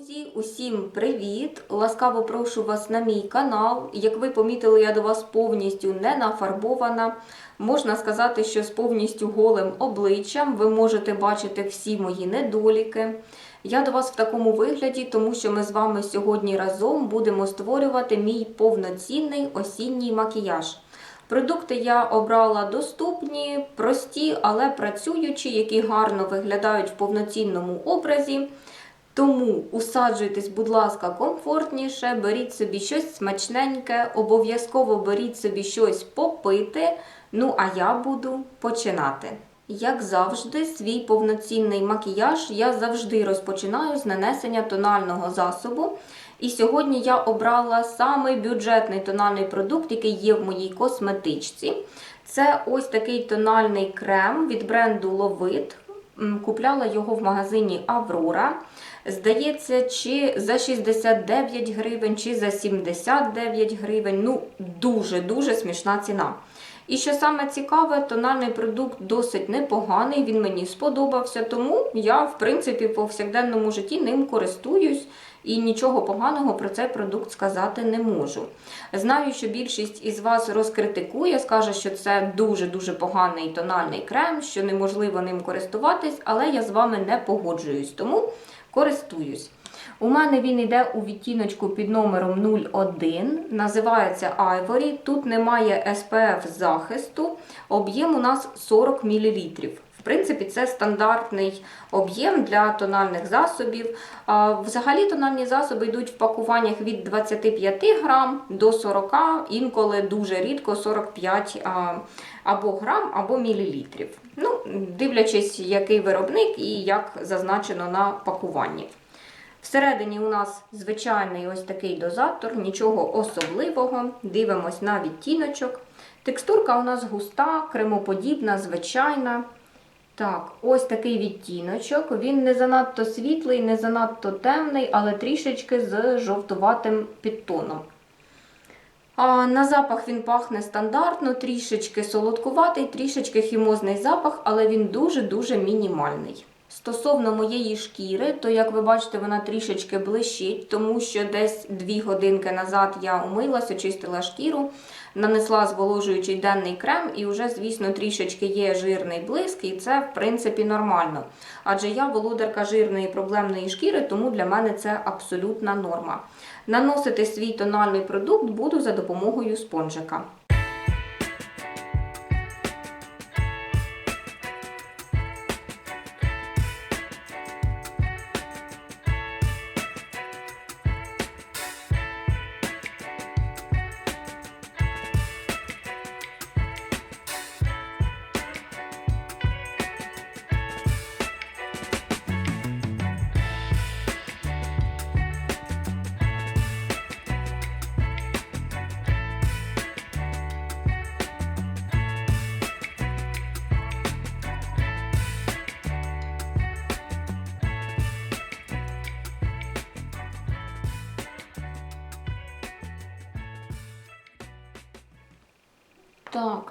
Друзі, усім привіт! Ласкаво прошу вас на мій канал. Як ви помітили, я до вас повністю не нафарбована. Можна сказати, що з повністю голим обличчям ви можете бачити всі мої недоліки. Я до вас в такому вигляді, тому що ми з вами сьогодні разом будемо створювати мій повноцінний осінній макіяж. Продукти я обрала доступні, прості, але працюючі, які гарно виглядають в повноцінному образі. Тому усаджуйтесь, будь ласка, комфортніше, беріть собі щось смачненьке, обов'язково беріть собі щось попити. Ну, а я буду починати. Як завжди, свій повноцінний макіяж я завжди розпочинаю з нанесення тонального засобу. І сьогодні я обрала самий бюджетний тональний продукт, який є в моїй косметичці. Це ось такий тональний крем від бренду Lovit. Купляла його в магазині Аврора. Здається, чи за 69 гривень, чи за 79 гривень. Ну, дуже-дуже смішна ціна. І що саме цікаве, тональний продукт досить непоганий, він мені сподобався, тому я, в принципі, в повсякденному житті ним користуюсь і нічого поганого про цей продукт сказати не можу. Знаю, що більшість із вас розкритикує, скаже, що це дуже-дуже поганий тональний крем, що неможливо ним користуватись, але я з вами не погоджуюсь, тому користуюсь. У мене він йде у відтіночку під номером 01, називається Ivory. Тут немає SPF захисту, об'єм у нас 40 мл. В принципі, це стандартний об'єм для тональних засобів. Взагалі тональні засоби йдуть в пакуваннях від 25 грам до 40, інколи дуже рідко 45 або грам, або мілілітрів. Ну, дивлячись, який виробник і як зазначено на пакуванні. Всередині у нас звичайний ось такий дозатор, нічого особливого. Дивимось на відтіночок. Текстурка у нас густа, кремоподібна, звичайна. Так, ось такий відтіночок. Він не занадто світлий, не занадто темний, але трішечки з жовтуватим підтоном. А на запах він пахне стандартно, трішечки солодкуватий, трішечки хімозний запах, але він дуже-дуже мінімальний. Стосовно моєї шкіри, то, як ви бачите, вона трішечки блищить, тому що десь 2 годинки назад я умилась, очистила шкіру, нанесла зволожуючий денний крем, і вже, звісно, трішечки є жирний блиск, і це, в принципі, нормально. Адже я володарка жирної проблемної шкіри, тому для мене це абсолютна норма. Наносити свій тональний продукт буду за допомогою спонжика.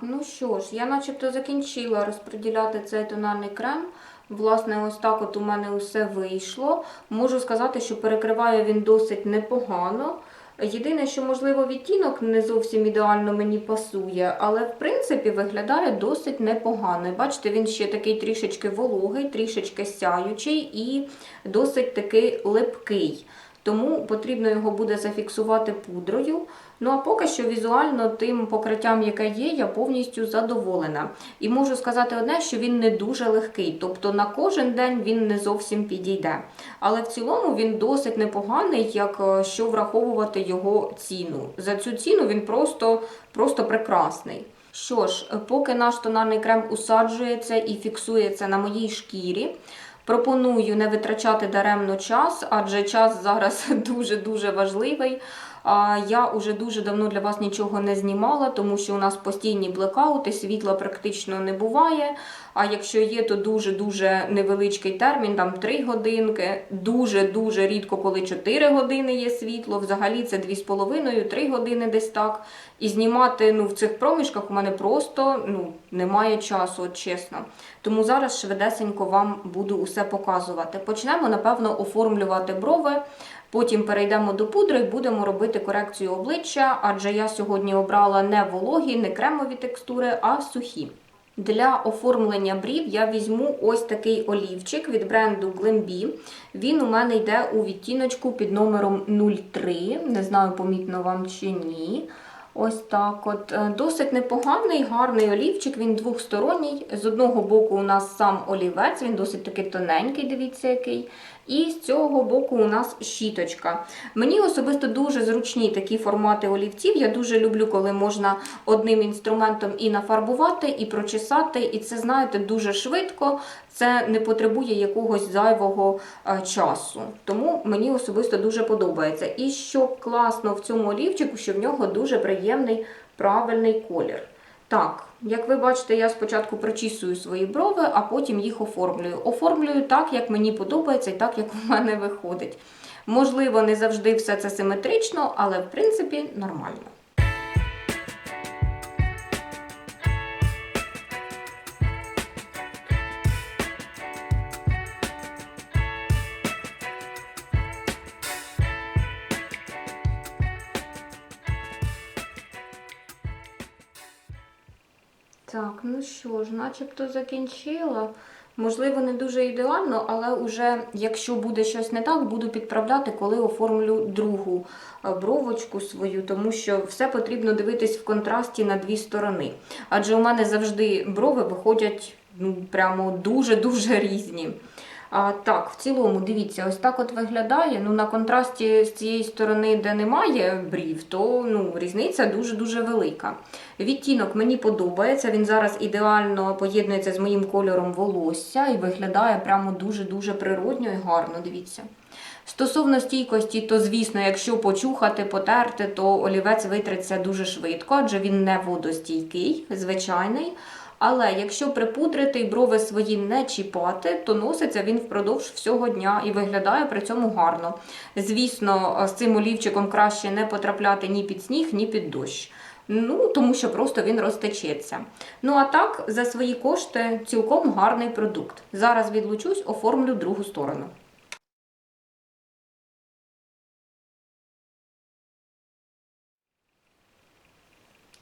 Ну що ж, я начебто закінчила розподіляти цей тональний крем. Власне, ось так от у мене усе вийшло. Можу сказати, що перекриває він досить непогано. Єдине, що, можливо, відтінок не зовсім ідеально мені пасує, але в принципі виглядає досить непогано. Бачите, він ще такий трішечки вологий, трішечки сяючий і досить таки липкий. Тому потрібно його буде зафіксувати пудрою. Ну а поки що візуально тим покриттям, яке є, я повністю задоволена. І можу сказати одне, що він не дуже легкий, тобто на кожен день він не зовсім підійде. Але в цілому він досить непоганий, як е, враховувати його ціну. За цю ціну він просто, просто прекрасний. Що ж, поки наш тональний крем усаджується і фіксується на моїй шкірі. Пропоную не витрачати даремно час, адже час зараз дуже-дуже важливий. А Я уже дуже давно для вас нічого не знімала, тому що у нас постійні блекаути, світла практично не буває. А якщо є, то дуже-дуже невеличкий термін, там 3 годинки. Дуже-дуже рідко, коли 4 години є світло. Взагалі це 2,5-3 години десь так. І знімати ну, в цих проміжках у мене просто ну, немає часу, от чесно. Тому зараз швидесенько вам буду усе показувати. Почнемо, напевно, оформлювати брови. Потім перейдемо до пудри і будемо робити корекцію обличчя, адже я сьогодні обрала не вологі, не кремові текстури, а сухі. Для оформлення брів я візьму ось такий олівчик від бренду Glambi. Він у мене йде у відтіночку під номером 03. Не знаю, помітно вам чи ні. Ось так от. Е, Досить непоганий, гарний олівчик, він двохсторонній. З одного боку у нас сам олівець, він досить таки тоненький, дивіться який. І з цього боку у нас щіточка. Мені особисто дуже зручні такі формати олівців. Я дуже люблю, коли можна одним інструментом і нафарбувати, і прочесати. І це, знаєте, дуже швидко. Це не потребує якогось зайвого е, часу. Тому мені особисто дуже подобається. І що класно в цьому олівчику, що в нього дуже приємний правильний колір. Так, як ви бачите, я спочатку прочісую свої брови, а потім їх оформлюю. Оформлюю так, як мені подобається, і так, як у мене виходить. Можливо, не завжди все це симетрично, але в принципі нормально. Ж, начебто закінчила. Можливо, не дуже ідеально, але уже якщо буде щось не так, буду підправляти, коли оформлю другу е, бровочку свою, тому що все потрібно дивитись в контрасті на дві сторони. Адже у мене завжди брови виходять ну, прямо дуже-дуже різні. А, так, в цілому, дивіться, ось так от виглядає. Ну, на контрасті з цієї сторони, де немає брів, то ну, різниця дуже-дуже велика. Відтінок мені подобається, він зараз ідеально поєднується з моїм кольором волосся і виглядає прямо дуже-дуже природньо і гарно, дивіться. Стосовно стійкості, то, звісно, якщо почухати, потерти, то олівець витреться дуже швидко, адже він не водостійкий, звичайний. Але якщо припудрити і брови свої не чіпати, то носиться він впродовж всього дня і виглядає при цьому гарно. Звісно, з цим олівчиком краще не потрапляти ні під сніг, ні під дощ. Ну, тому що просто він розтечеться. Ну, а так, за свої кошти цілком гарний продукт. Зараз відлучусь, оформлю другу сторону.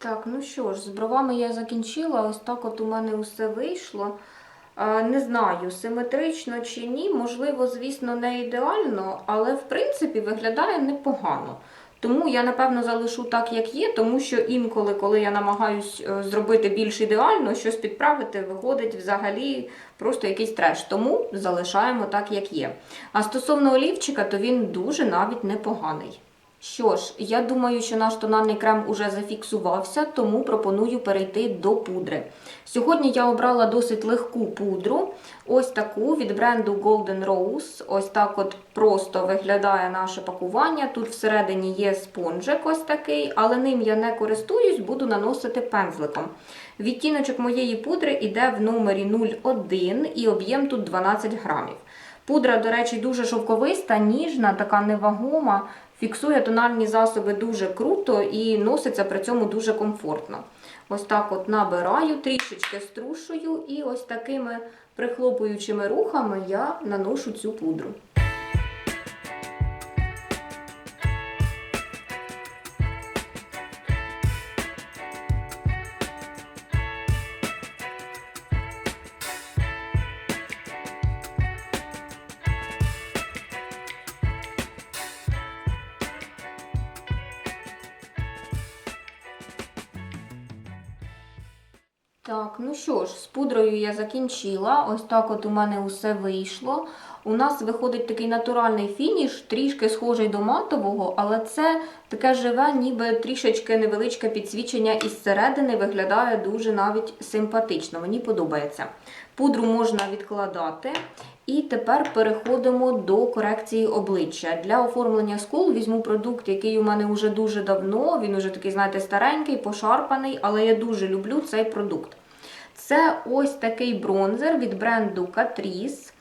Так, ну що ж, з бровами я закінчила. Ось так от у мене усе вийшло. Не знаю, симетрично чи ні. Можливо, звісно, не ідеально, але в принципі виглядає непогано. Тому я, напевно, залишу так, як є, тому що інколи, коли я намагаюсь е, зробити більш ідеально, щось підправити, виходить взагалі просто якийсь треш. Тому залишаємо так, як є. А стосовно олівчика, то він дуже навіть непоганий. Що ж, я думаю, що наш тональний крем уже зафіксувався, тому пропоную перейти до пудри. Сьогодні я обрала досить легку пудру, ось таку від бренду Golden Rose. Ось так от просто виглядає наше пакування. Тут всередині є спонжик ось такий, але ним я не користуюсь, буду наносити пензликом. Відтіночок моєї пудри йде в номері 01 і об'єм тут 12 грамів. Пудра, до речі, дуже шовковиста, ніжна, така невагома. Фіксує тональні засоби дуже круто і носиться при цьому дуже комфортно. Ось так от набираю, трішечки струшую, і ось такими прихлопуючими рухами я наношу цю пудру. Так, ну що ж, з пудрою я закінчила. Ось так от у мене усе вийшло. У нас виходить такий натуральний фініш, трішки схожий до матового, але це таке живе, ніби трішечки невеличке підсвічення із середини виглядає дуже навіть симпатично. Мені подобається. Пудру можна відкладати. І тепер переходимо до корекції обличчя. Для оформлення скул візьму продукт, який у мене вже дуже давно. Він уже такий, знаєте, старенький, пошарпаний, але я дуже люблю цей продукт. Це ось такий бронзер від бренду Catrice.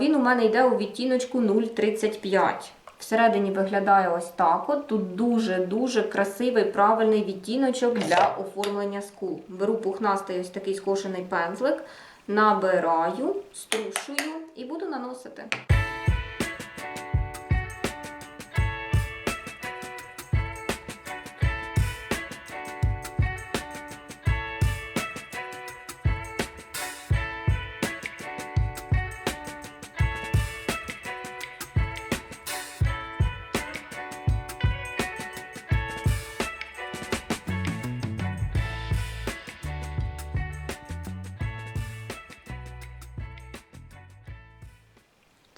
Він у мене йде у відтіночку 0,35. Всередині виглядає ось так. от. Тут дуже-дуже красивий правильний відтіночок для оформлення скул. Беру пухнастий ось такий скошений пензлик, набираю, струшую і буду наносити.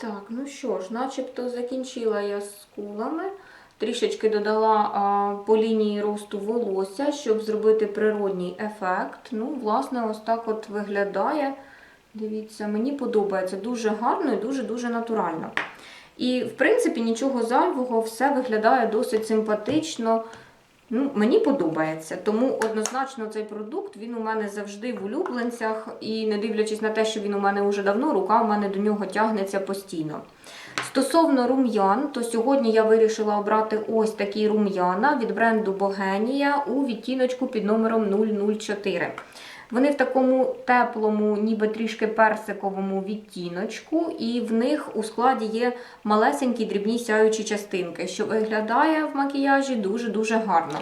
Так, ну що ж, начебто закінчила я з скулами. Трішечки додала а, по лінії росту волосся, щоб зробити природній ефект. Ну, власне, ось так от виглядає. Дивіться, мені подобається дуже гарно і дуже-дуже натурально. І, в принципі, нічого зайвого, все виглядає досить симпатично. Ну, мені подобається, тому однозначно цей продукт він у мене завжди в улюбленцях, і не дивлячись на те, що він у мене вже давно, рука у мене до нього тягнеться постійно. Стосовно рум'ян, то сьогодні я вирішила обрати ось такі рум'яна від бренду Богенія у відтіночку під номером 004. Вони в такому теплому, ніби трішки персиковому відтіночку, і в них у складі є малесенькі дрібні сяючі частинки, що виглядає в макіяжі дуже-дуже гарно.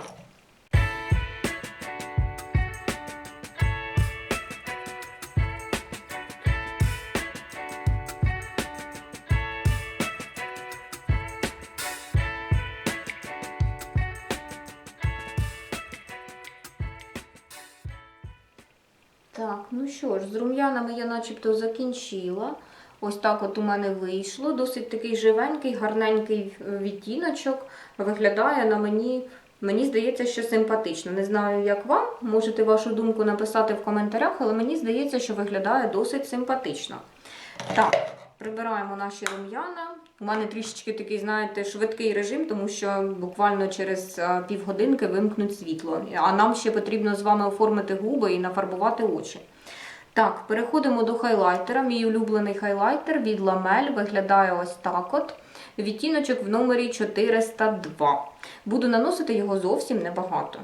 З рум'янами я начебто закінчила. Ось так от у мене вийшло. Досить такий живенький, гарненький е, відтіночок. Виглядає на мені, мені здається, що симпатично. Не знаю, як вам. Можете вашу думку написати в коментарях, але мені здається, що виглядає досить симпатично. Так, прибираємо наші рум'яна. У мене трішечки такий, знаєте, швидкий режим, тому що буквально через е, півгодинки вимкнуть світло. А нам ще потрібно з вами оформити губи і нафарбувати очі. Так, переходимо до хайлайтера. Мій улюблений хайлайтер від Lamel виглядає ось так от. Відтіночок в номері 402. Буду наносити його зовсім небагато.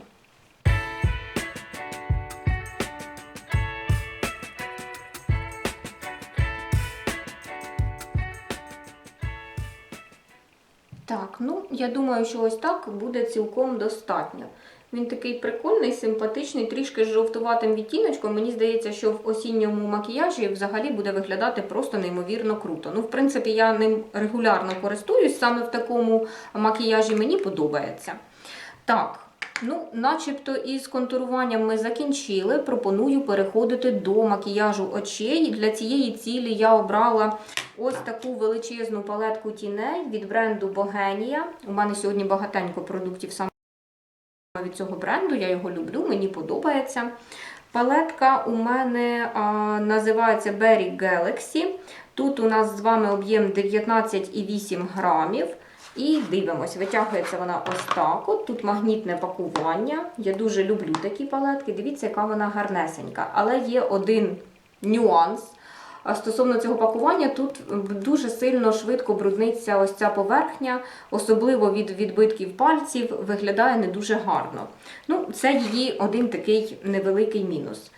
Так, ну я думаю, що ось так буде цілком достатньо. Він такий прикольний, симпатичний, трішки з жовтуватим відтіночком. Мені здається, що в осінньому макіяжі взагалі буде виглядати просто неймовірно круто. Ну, в принципі, я ним регулярно користуюсь, саме в такому макіяжі мені подобається. Так, ну, начебто із контуруванням ми закінчили. Пропоную переходити до макіяжу очей. Для цієї цілі я обрала ось таку величезну палетку тіней від бренду Богенія. У мене сьогодні багатенько продуктів саме від цього бренду, я його люблю, мені подобається. Палетка у мене а, називається Berry Galaxy. Тут у нас з вами об'єм 19,8 грамів. І дивимось, витягується вона ось так. От Тут магнітне пакування. Я дуже люблю такі палетки. Дивіться, яка вона гарнесенька. Але є один нюанс. А Стосовно цього пакування, тут дуже сильно швидко брудниться ось ця поверхня, особливо від відбитків пальців, виглядає не дуже гарно. Ну, Це її один такий невеликий мінус.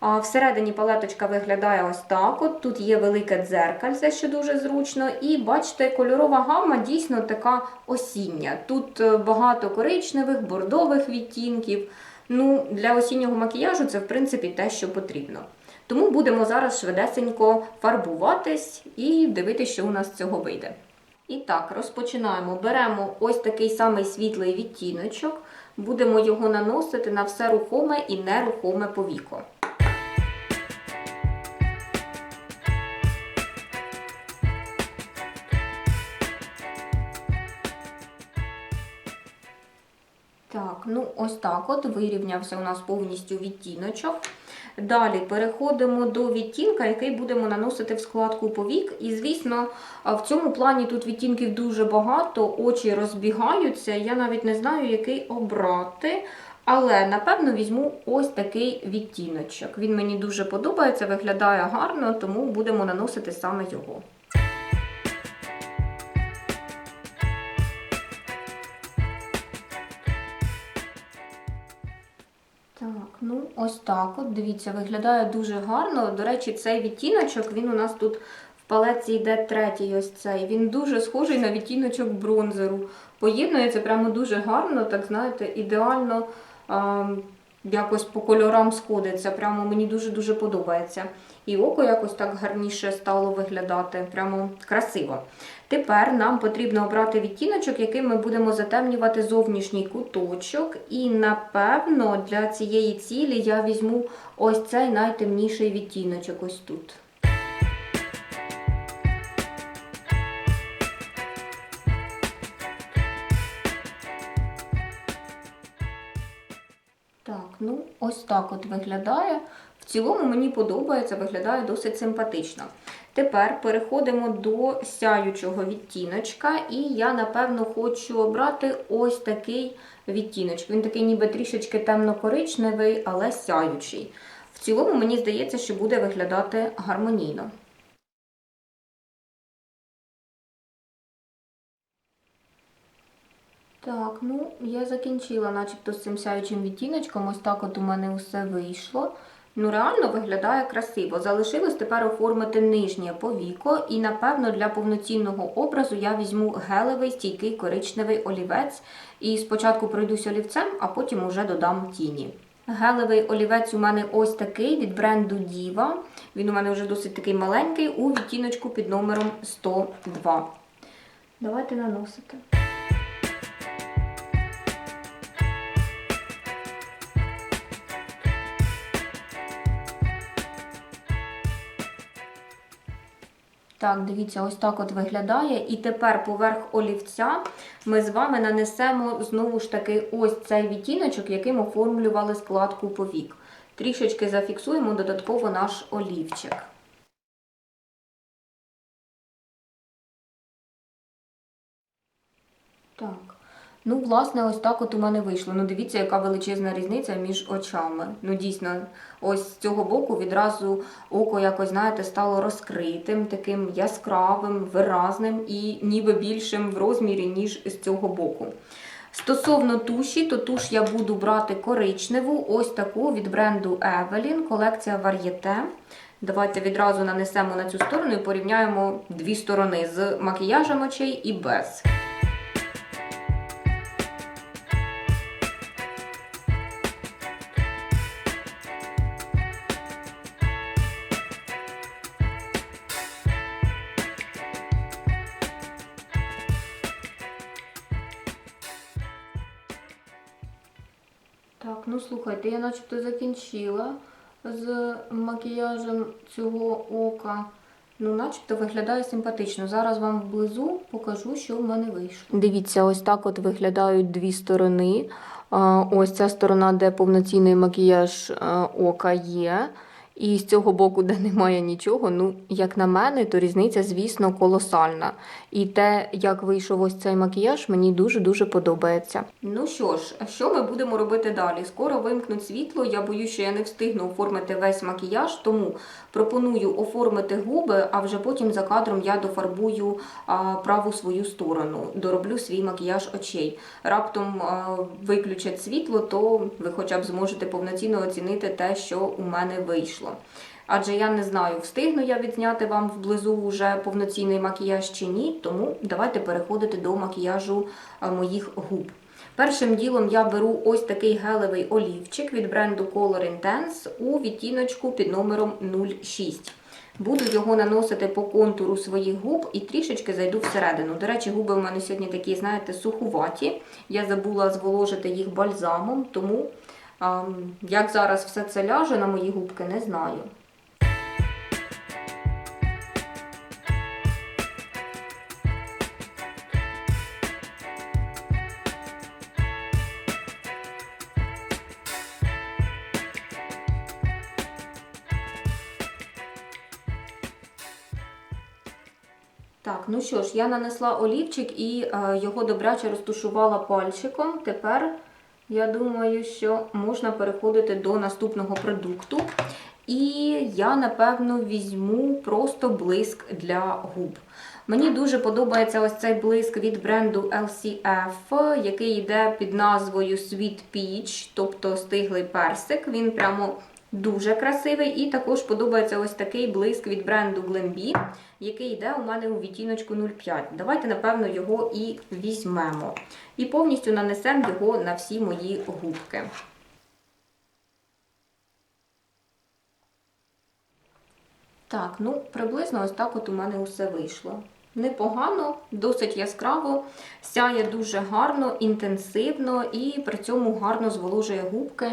А Всередині палеточка виглядає ось так. от. Тут є велике дзеркальце, що дуже зручно. І бачите, кольорова гамма дійсно така осіння. Тут е, багато коричневих, бордових відтінків. Ну, Для осіннього макіяжу це, в принципі, те, що потрібно. Тому будемо зараз швидесенько фарбуватись і дивитися, що у нас з цього вийде. І так, розпочинаємо. Беремо ось такий самий світлий відтіночок, будемо його наносити на все рухоме і нерухоме повіко. Так, ну ось так от вирівнявся у нас повністю відтіночок. Далі переходимо до відтінка, який будемо наносити в складку повік. І, звісно, в цьому плані тут відтінків дуже багато, очі розбігаються. Я навіть не знаю, який обрати. Але, напевно, візьму ось такий відтіночок. Він мені дуже подобається, виглядає гарно, тому будемо наносити саме його. Так, ну ось так от. Дивіться, виглядає дуже гарно. До речі, цей відтіночок, він у нас тут в палеці йде третій ось цей. Він дуже схожий на відтіночок бронзеру. Поєднується прямо дуже гарно, так знаєте, ідеально а, якось по кольорам сходиться. Прямо мені дуже-дуже подобається. І око якось так гарніше стало виглядати, прямо красиво. Тепер нам потрібно обрати відтіночок, яким ми будемо затемнювати зовнішній куточок. І напевно для цієї цілі я візьму ось цей найтемніший відтіночок ось тут. Так, ну ось так от виглядає. В цілому мені подобається, виглядає досить симпатично. Тепер переходимо до сяючого відтіночка, і я, напевно, хочу обрати ось такий відтіночок. Він такий ніби трішечки темно-коричневий, але сяючий. В цілому, мені здається, що буде виглядати гармонійно. Так, ну я закінчила, начебто, з цим сяючим відтіночком. Ось так от у мене усе вийшло. Ну, реально виглядає красиво. Залишилось тепер оформити нижнє повіко, і, напевно, для повноцінного образу я візьму гелевий стійкий коричневий олівець. І спочатку пройдусь олівцем, а потім уже додам тіні. Гелевий олівець у мене ось такий від бренду Diva. Він у мене вже досить такий маленький у відтіночку під номером 102. Давайте наносити. Так, дивіться, ось так от виглядає. І тепер поверх олівця ми з вами нанесемо знову ж таки ось цей відтіночок, яким оформлювали складку повік. Трішечки зафіксуємо додатково наш олівчик. Так. Ну, власне, ось так от у мене вийшло. Ну, дивіться, яка величезна різниця між очами. Ну, дійсно, ось з цього боку відразу око якось, знаєте, стало розкритим, таким яскравим, виразним і ніби більшим в розмірі, ніж з цього боку. Стосовно туші, то туш я буду брати коричневу, ось таку від бренду Evelyn, колекція Varieté. Давайте відразу нанесемо на цю сторону і порівняємо дві сторони з макіяжем очей і без. Ну слухайте, я начебто закінчила з макіяжем цього ока. Ну, начебто виглядає симпатично. Зараз вам вблизу покажу, що в мене вийшло. Дивіться, ось так от виглядають дві сторони. Ось ця сторона, де повноцінний макіяж ока є. І з цього боку, де немає нічого, ну, як на мене, то різниця, звісно, колосальна. І те, як вийшов ось цей макіяж, мені дуже-дуже подобається. Ну що ж, що ми будемо робити далі? Скоро вимкнуть світло. Я боюсь, що я не встигну оформити весь макіяж, тому пропоную оформити губи, а вже потім за кадром я дофарбую а, праву свою сторону, дороблю свій макіяж очей. Раптом а, виключать світло, то ви хоча б зможете повноцінно оцінити те, що у мене вийшло. Адже я не знаю, встигну я відзняти вам вблизу вже повноцінний макіяж чи ні, тому давайте переходити до макіяжу моїх губ. Першим ділом я беру ось такий гелевий олівчик від бренду Color Intense у відтіночку під номером 06. Буду його наносити по контуру своїх губ і трішечки зайду всередину. До речі, губи у мене сьогодні такі, знаєте, сухуваті. Я забула зволожити їх бальзамом, тому а, як зараз все це ляже на мої губки, не знаю. Так, ну що ж, я нанесла олівчик і е, його добряче розтушувала пальчиком. Тепер я думаю, що можна переходити до наступного продукту. І я, напевно, візьму просто блиск для губ. Мені дуже подобається ось цей блиск від бренду LCF, який йде під назвою Sweet Peach, тобто стиглий персик. Він прямо дуже красивий. І також подобається ось такий блиск від бренду Glambi, який йде у мене у відтіночку 05. Давайте, напевно, його і візьмемо. І повністю нанесемо його на всі мої губки. Так, ну приблизно ось так от у мене усе вийшло. Непогано, досить яскраво, сяє дуже гарно, інтенсивно і при цьому гарно зволожує губки.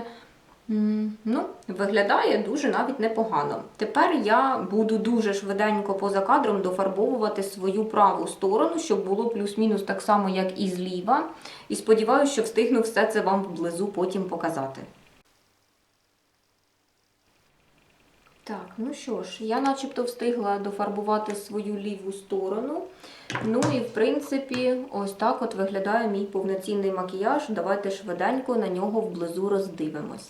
Ну, виглядає дуже навіть непогано. Тепер я буду дуже швиденько поза кадром дофарбовувати свою праву сторону, щоб було плюс-мінус так само, як і зліва. І сподіваюся, що встигну все це вам вблизу потім показати. Так, ну що ж, я начебто встигла дофарбувати свою ліву сторону. Ну і в принципі, ось так от виглядає мій повноцінний макіяж. Давайте швиденько на нього вблизу роздивимось.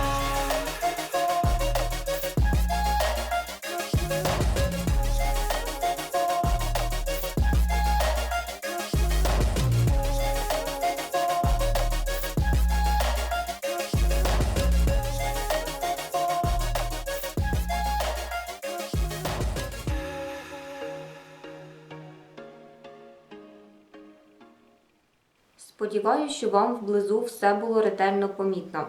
Сподіваюся, що вам вблизу все було ретельно помітно.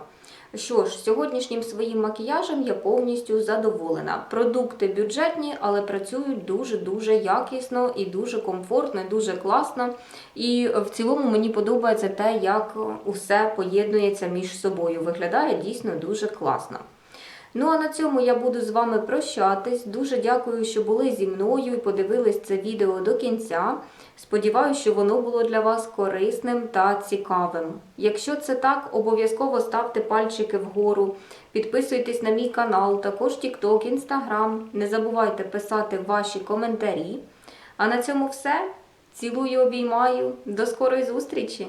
Що ж, сьогоднішнім своїм макіяжем я повністю задоволена. Продукти бюджетні, але працюють дуже-дуже якісно і дуже комфортно, і дуже класно. І в цілому мені подобається те, як усе поєднується між собою. Виглядає дійсно дуже класно. Ну а на цьому я буду з вами прощатись. Дуже дякую, що були зі мною і подивились це відео до кінця. Сподіваюся, що воно було для вас корисним та цікавим. Якщо це так, обов'язково ставте пальчики вгору, підписуйтесь на мій канал, також TikTok, Instagram. Не забувайте писати ваші коментарі. А на цьому все. Цілую, обіймаю. До скорої зустрічі!